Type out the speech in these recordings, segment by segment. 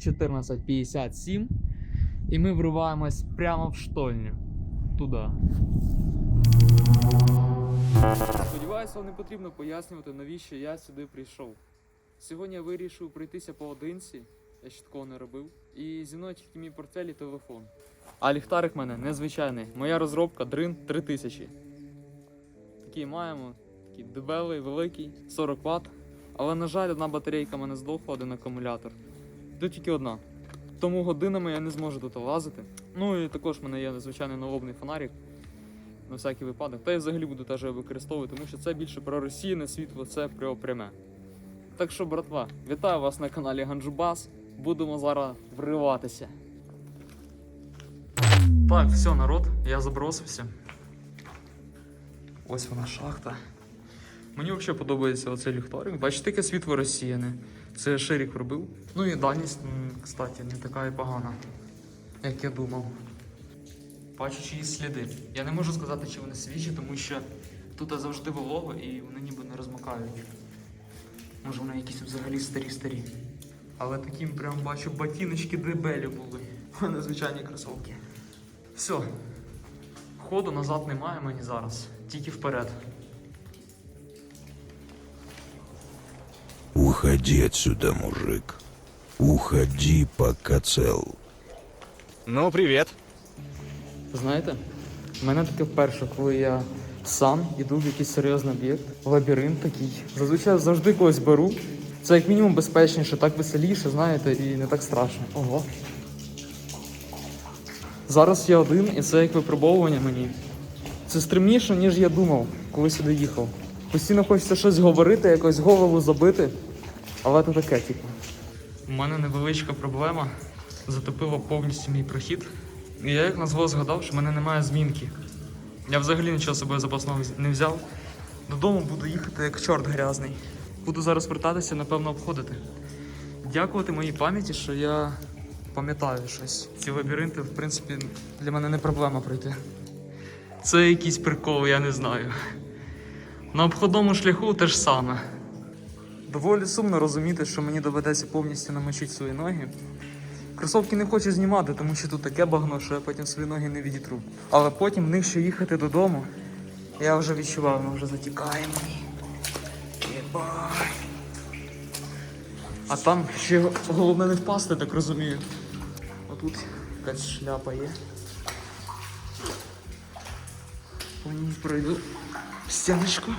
14.57. І ми вриваємось прямо в штольню. Туди. Сподіваюся, не потрібно пояснювати, навіщо я сюди прийшов. Сьогодні я вирішив пройтися поодинці, я ще такого не робив. І зі мною тільки мій портфель і телефон. А ліхтарик в мене незвичайний. Моя розробка Drin 3000. Такий маємо, такий дебелий, великий, 40 Вт. Але, на жаль, одна батарейка в мене здохла, один акумулятор. Тут тільки одна. Тому годинами я не зможу тут лазити. Ну і також в мене є звичайний налобний фонарик на всякий випадок. Та я взагалі буду теж використовувати, тому що це більше про розсіяне світло, це про пряме. Так що, братва, вітаю вас на каналі Ганджубас. Будемо зараз вриватися. Так, все, народ, я забросився. Ось вона шахта. Мені взагалі подобається оцей ліхтарик. Бачите, яке світло розсіяне. Це ширик робив. Ну і дальність, кстати, не така і погана, як я думав. Бачу чиїсь сліди. Я не можу сказати, чи вони свіжі, тому що тут завжди волого і вони ніби не розмокають. Може вони якісь взагалі старі-старі. Але таким прям бачу ботиночки дебелі були. У мене звичайні кросовки. Все. Ходу назад немає мені зараз. Тільки вперед. Уходи отсюда, мужик. Уходи, пока цел. Ну, привет. Знаєте, в мене таке вперше, коли я сам іду в якийсь серйозний об'єкт, лабіринт такий. Зазвичай завжди когось беру. Це як мінімум безпечніше, так веселіше, знаєте, і не так страшно. Ого. Зараз я один, і це як випробовування мені. Це стримніше, ніж я думав, коли сюди їхав. Постійно хочеться щось говорити, якось голову забити. Але це таке, типу. У мене невеличка проблема. Затопило повністю мій прохід. І я як назвав згадав, що в мене немає змінки. Я взагалі нічого з собою запасного не взяв. Додому буду їхати як чорт грязний. Буду зараз вертатися, напевно, обходити. Дякувати моїй пам'яті, що я пам'ятаю щось. Ці лабіринти, в принципі, для мене не проблема пройти. Це якийсь прикол, я не знаю. На обходному шляху те ж саме. Доволі сумно розуміти, що мені доведеться повністю намочити свої ноги. Кросовки не хочу знімати, тому що тут таке багно, що я потім свої ноги не відітру. Але потім в них ще їхати додому. Я вже відчував, ми вже затікаємо. Єбай. А там ще головне не впасти, так розумію. Отут якась шляпа є. По ній пройду стіночку.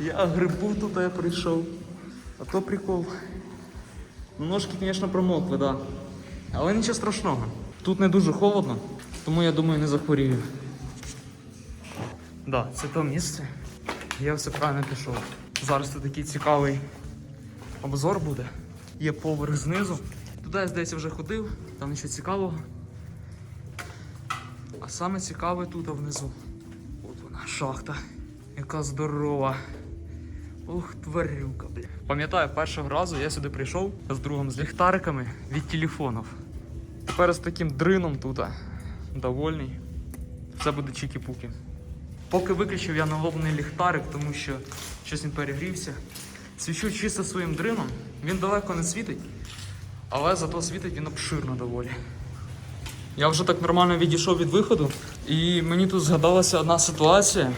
Я грибу тут я прийшов. А то прикол. Ну, Ножки, звісно, промокли, да. Але нічого страшного. Тут не дуже холодно, тому я думаю, не захворію. Да, це то місце. Я все правильно пішов. Зараз тут такий цікавий обзор буде. Є поверх знизу. Туди я, здається, вже ходив, там нічого цікавого. А саме цікаве тут внизу. От вона, шахта. Яка здорова. Ух, тварюка, бля. Пам'ятаю, першого разу я сюди прийшов з другом з ліхтариками від телефонів. Тепер з таким дрином тут. Довольний. Все буде чікі-пуки. Поки виключив я налобний ліхтарик, тому що щось він перегрівся. Свічу чисто своїм дрином. Він далеко не світить, але зато світить він обширно доволі. Я вже так нормально відійшов від виходу, і мені тут згадалася одна ситуація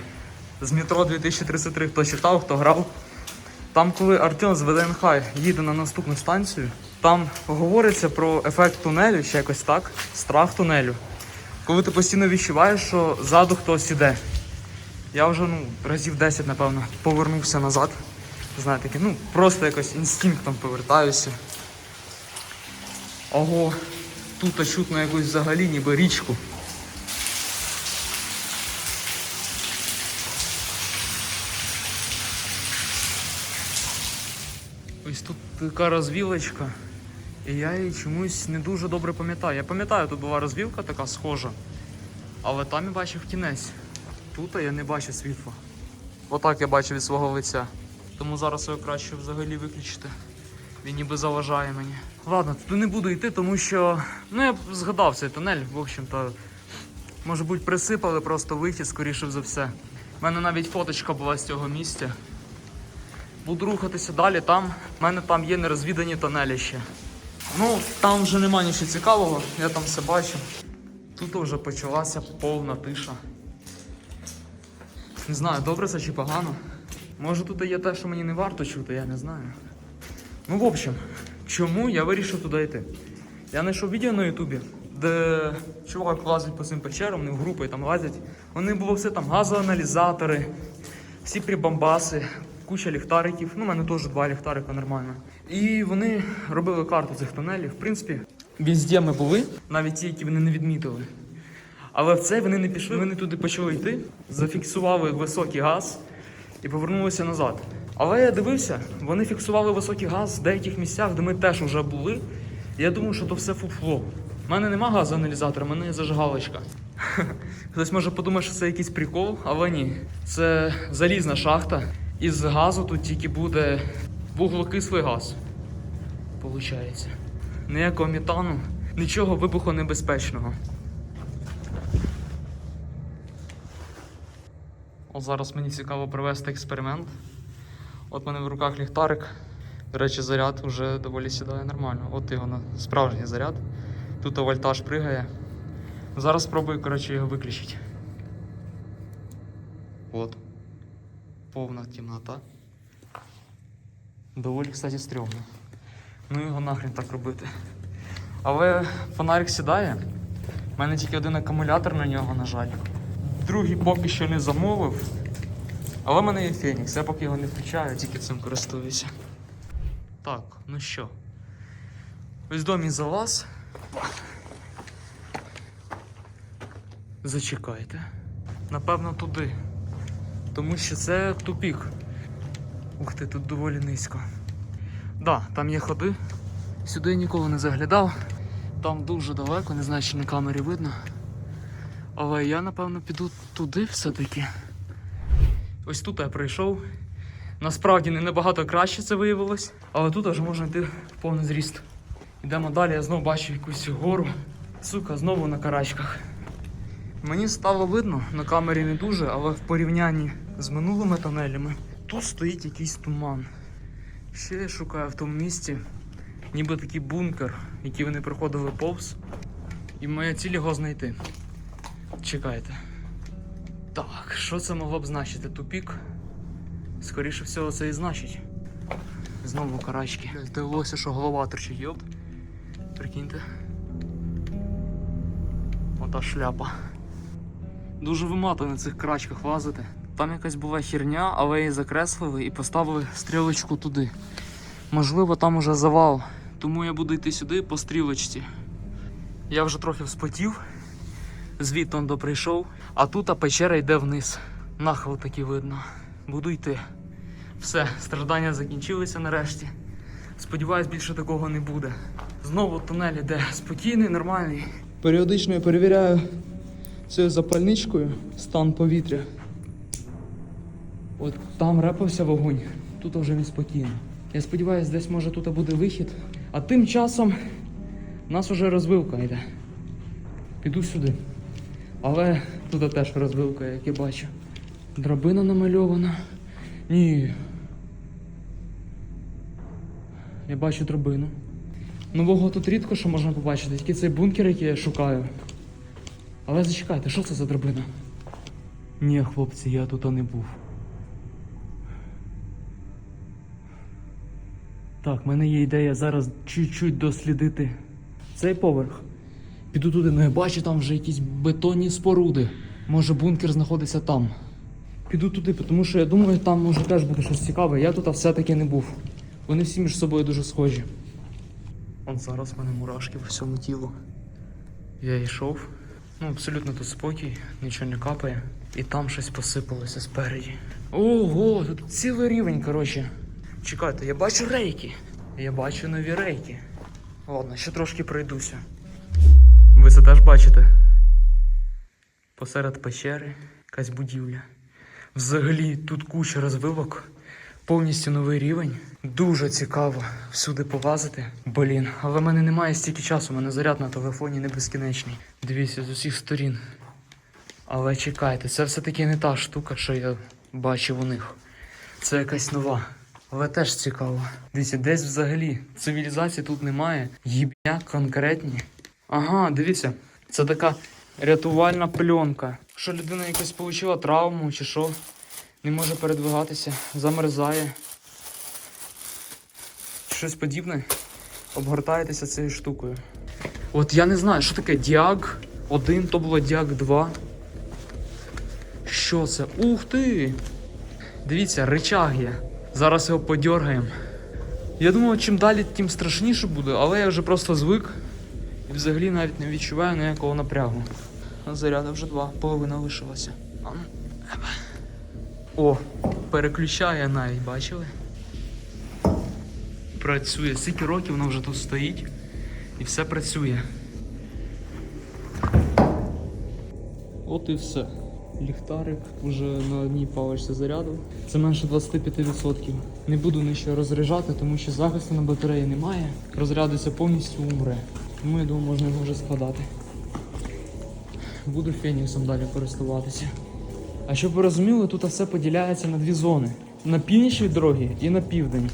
з метро 2033, хто читав, хто грав. Там, коли Артем з ВДНХ їде на наступну станцію, там говориться про ефект тунелю, чи якось так, страх тунелю. Коли ти постійно відчуваєш, що ззаду хтось іде. Я вже ну, разів 10, напевно, повернувся назад. Знаєте, таке, ну, просто якось інстинктом повертаюся. Ого, тут чутно якусь взагалі ніби річку. Ось тут така розвілочка, і я її чомусь не дуже добре пам'ятаю. Я пам'ятаю, тут була розвілка така схожа, але там я бачив кінець. Тут я не бачу світла. Отак я бачу від свого лиця. Тому зараз його краще взагалі виключити. Він ніби заважає мені. Ладно, туди не буду йти, тому що. Ну я згадав цей тунель, в общем-то. Може бути, присипали просто вихід, скоріше за все. У мене навіть фоточка була з цього місця. Буду рухатися далі. Там в мене там є нерозвідані тонелі ще. Ну, там вже нема нічого цікавого, я там все бачу. Тут вже почалася повна тиша. Не знаю, добре це чи погано. Може тут є те, що мені не варто чути, я не знаю. Ну, в общем, чому я вирішив туди йти? Я знайшов відео на Ютубі, де чувак лазить по цим печерам, вони в групи там лазять. Вони було все там газоаналізатори, всі прибамбаси, куча ліхтариків. Ну, у мене теж два ліхтарика нормально. І вони робили карту цих тунелів. В принципі, везде ми були, навіть ті, які вони не відмітили. Але в цей вони не пішли, вони туди почали йти, зафіксували високий газ і повернулися назад. Але я дивився, вони фіксували високий газ в деяких місцях, де ми теж вже були. Я думав, що то все фуфло. У мене нема газоаналізатора, в мене є зажигалочка. Хтось може подумати, що це якийсь прикол, але ні. Це залізна шахта. Із газу тут тільки буде вуглекислий газ. Получається. Ніякого метану, нічого вибухонебезпечного. От зараз мені цікаво провести експеримент. От мене в руках ліхтарик. До речі, заряд вже доволі сідає нормально. От його на справжній заряд. Тут вольтаж пригає. Зараз спробую, коротше, його виключити. От. Повна темнота. Доволі, кстати, стрьомно. Ну його нахрен так робити. Але фонарик сідає. У мене тільки один акумулятор на нього, на жаль. Другий поки що не замовив. Але в мене є Фенікс, я поки його не включаю, тільки цим користуюся. Так, ну що. Ось домі за вас. Зачекайте. Напевно, туди. Тому що це тупік. Ух ти, тут доволі низько. Да, там є ходи. Сюди я ніколи не заглядав. Там дуже далеко, не знаю, чи на камері видно. Але я, напевно, піду туди все-таки. Ось тут я прийшов. Насправді не набагато краще це виявилось, але тут вже можна йти в повний зріст. Йдемо далі, я знову бачу якусь гору. Сука, знову на карачках. Мені стало видно, на камері не дуже, але в порівнянні з минулими тунелями тут стоїть якийсь туман. Ще я шукаю в тому місці, ніби такий бункер, який вони проходили повз. І моя ціль його знайти. Чекайте. Так, що це могло б значити? Тупік? Скоріше всього, це і значить. Знову карачки. Здивилося, що голова торчить, йоп. Прикиньте. Ота шляпа. Дуже виматує на цих карачках лазити. Там якась була херня, але її закреслили і поставили стрілочку туди. Можливо, там уже завал. Тому я буду йти сюди по стрілочці. Я вже трохи вспотів, звідти он доприйшов, а тут а печера йде вниз. Нахил таки видно. Буду йти. Все, страждання закінчилися нарешті. Сподіваюсь, більше такого не буде. Знову тунель іде спокійний, нормальний. Періодично я перевіряю цією запальничкою стан повітря. От там репався вогонь, тут вже він спокійно. Я сподіваюся, десь може тут буде вихід. А тим часом нас вже розвилка йде. Піду сюди. Але тут теж розвилка, як я бачу. Драбина намальована. Ні. Я бачу драбину. Нового тут рідко що можна побачити, тільки цей бункер, який я шукаю. Але зачекайте, що це за драбина? Ні, хлопці, я тут не був. Так, в мене є ідея зараз чуть-чуть дослідити цей поверх. Піду туди, ну я бачу там вже якісь бетонні споруди. Може бункер знаходиться там. Піду туди, тому що я думаю, там може теж буде щось цікаве. Я тут все-таки не був. Вони всі між собою дуже схожі. От зараз в мене мурашки по всьому тілу. Я йшов. Ну, абсолютно тут спокій, нічого не капає. І там щось посипалося спереді. Ого, тут цілий рівень, коротше. Чекайте, я бачу рейки. Я бачу нові рейки. Ладно, ще трошки пройдуся. Ви це теж бачите? Посеред печери якась будівля. Взагалі тут куча розвивок, повністю новий рівень. Дуже цікаво всюди полазити. Блін, але в мене немає стільки часу, у мене заряд на телефоні не безкінечний. Дивіться, з усіх сторін. Але чекайте, це все-таки не та штука, що я бачив у них. Це якась нова. Але теж цікаво. Дивіться, десь взагалі цивілізації тут немає. Їбня конкретні. Ага, дивіться, це така рятувальна пленка. Що людина якось отримала травму чи що, не може передвигатися, замерзає. Щось подібне. Обгортаєтеся цією штукою. От я не знаю, що таке Діаг 1, то було Діаг 2. Що це? Ух ти! Дивіться, речаг є. Зараз його подергаємо. Я думав, чим далі, тим страшніше буде, але я вже просто звик і взагалі навіть не відчуваю ніякого напрягу. Заряда вже два, половина лишилася. О, переключає навіть, бачили? Працює. Скільки років воно вже тут стоїть і все працює. От і все. Ліхтарик вже на одній паличці заряду. Це менше 25%. Не буду нижче розряджати, тому що захисту на батареї немає. Розрядиться повністю умре. Тому я думаю, можна його вже складати. Буду феніксом далі користуватися. А щоб ви розуміли, тут все поділяється на дві зони: на північ від дороги і на південь.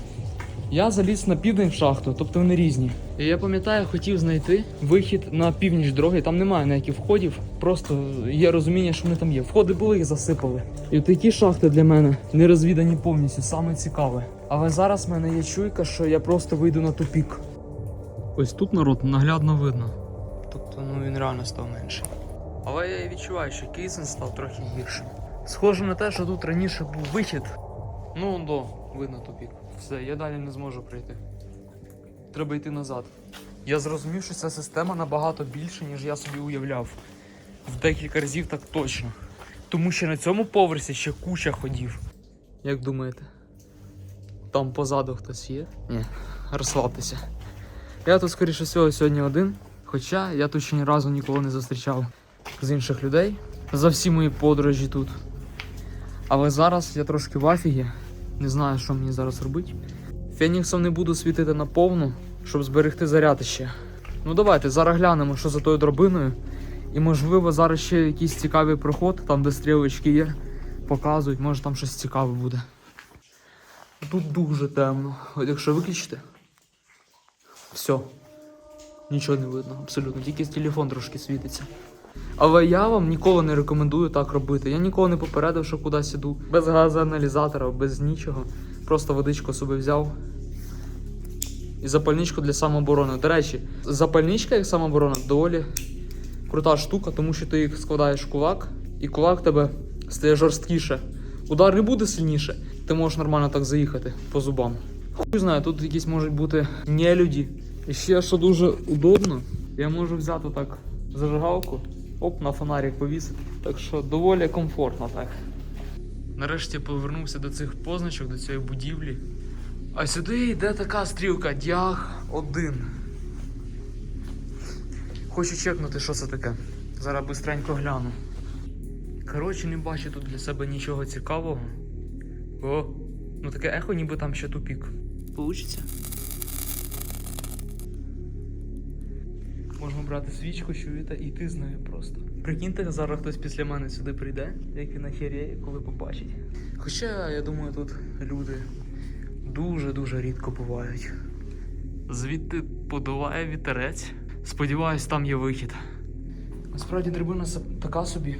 Я заліз на південь в шахту, тобто вони різні. І я пам'ятаю, хотів знайти вихід на північ дороги. Там немає ніяких входів, просто є розуміння, що вони там є. Входи були, їх засипали. І такі шахти для мене не розвідані повністю, саме цікаве. Але зараз в мене є чуйка, що я просто вийду на тупік. Ось тут народ наглядно видно. Тобто, ну він реально став менший. Але я і відчуваю, що Кейсен став трохи гіршим. Схоже на те, що тут раніше був вихід. Ну, до, видно тупік. Все, я далі не зможу прийти. Треба йти назад. Я зрозумів, що ця система набагато більша, ніж я собі уявляв. В декілька разів так точно. Тому що на цьому поверсі ще куча ходів. Як думаєте? Там позаду хтось є? Ні, розслабтеся. Я тут, скоріше всього, сьогодні один. Хоча я тут ще ні разу нікого не зустрічав з інших людей за всі мої подорожі тут. Але зараз я трошки в афігі. Не знаю, що мені зараз робити. Феніксом не буду світити на повну, щоб зберегти заряд ще. Ну давайте зараз глянемо, що за тою дробиною. І можливо зараз ще якийсь цікавий проход, там де стрілочки є, показують, може там щось цікаве буде. Тут дуже темно. От якщо виключити. Все. Нічого не видно, абсолютно. Тільки телефон трошки світиться. Але я вам ніколи не рекомендую так робити. Я ніколи не попередив, що кудись іду. Без газоаналізатора, без нічого. Просто водичку собі взяв. І запальничку для самооборони. До речі, запальничка як самооборона доволі крута штука, тому що ти їх складаєш в кулак, і кулак тебе стає жорсткіше. Удар не буде сильніше, ти можеш нормально так заїхати по зубам. Хуй знаю, тут якісь можуть бути нелюді. І ще що дуже удобно, я можу взяти так зажигалку, оп, на фонарик повісити. Так що доволі комфортно так. Нарешті повернувся до цих позначок, до цієї будівлі. А сюди йде така стрілка Діаг 1. Хочу чекнути, що це таке. Зараз бистренько гляну. Коротше, не бачу тут для себе нічого цікавого. О, ну таке ехо, ніби там ще тупік. Получиться? Можемо брати свічку, чуєте, і йти з нею просто. Прикиньте, зараз хтось після мене сюди прийде, як він нахеріє, коли побачить. Хоча, я думаю, тут люди дуже-дуже рідко бувають. Звідти подуває вітерець. Сподіваюсь, там є вихід. Насправді драбина така собі.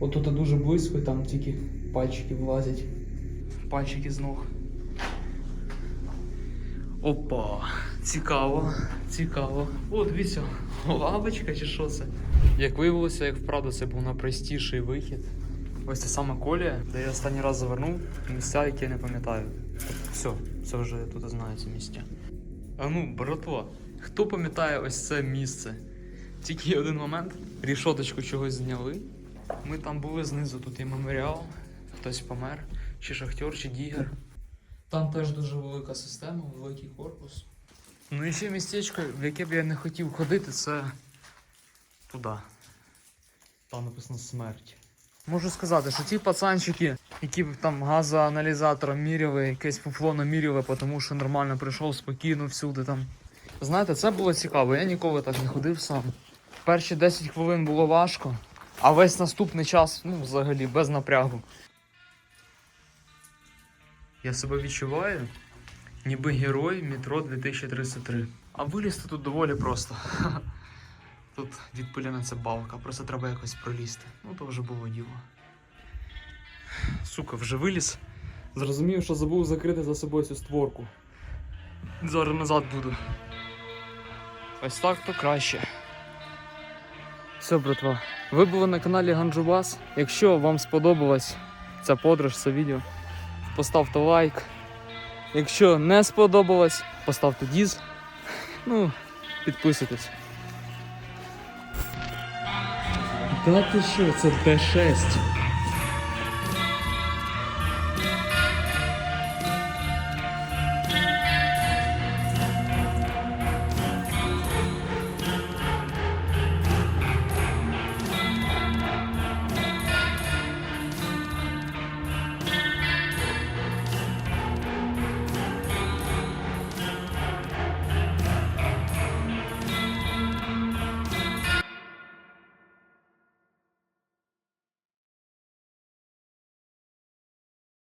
От тут дуже близько, там тільки пальчики вилазять. Пальчики з ног. Опа, цікаво, цікаво. О, дивіться, лавочка чи що це? Як виявилося, як вправду це був найпростіший вихід. Ось це саме колія, де я останній раз завернув місця, які я не пам'ятаю. Все, це вже тут знаю ці місця. А ну, братва, хто пам'ятає ось це місце? Тільки один момент. Рішоточку чогось зняли. Ми там були знизу, тут є меморіал, хтось помер, чи шахтер, чи дігер. Там теж дуже велика система, великий корпус. Ну і ще містечко, в яке б я не хотів ходити, це туди. Там написано смерть. Можу сказати, що ті пацанчики, які б там газоаналізатором міряли, якесь фуфло наміряли, тому що нормально прийшов спокійно всюди там. Знаєте, це було цікаво, я ніколи так не ходив сам. Перші 10 хвилин було важко, А весь наступний час, ну, взагалі, без напрягу. Я себе відчуваю, ніби герой метро 2033. А вилізти тут доволі просто. Тут від пилі це балка, просто треба якось пролізти. Ну то вже було діло. Сука, вже виліз. Зрозумів, що забув закрити за собою цю створку. Зараз назад буду. Ось так то краще. Все, братва. Ви були на каналі Ганджубас. Якщо вам сподобалась ця подорож, це відео, поставте лайк. Якщо не сподобалось, поставте діз. Ну, підписуйтесь. Та ти що, це Т6.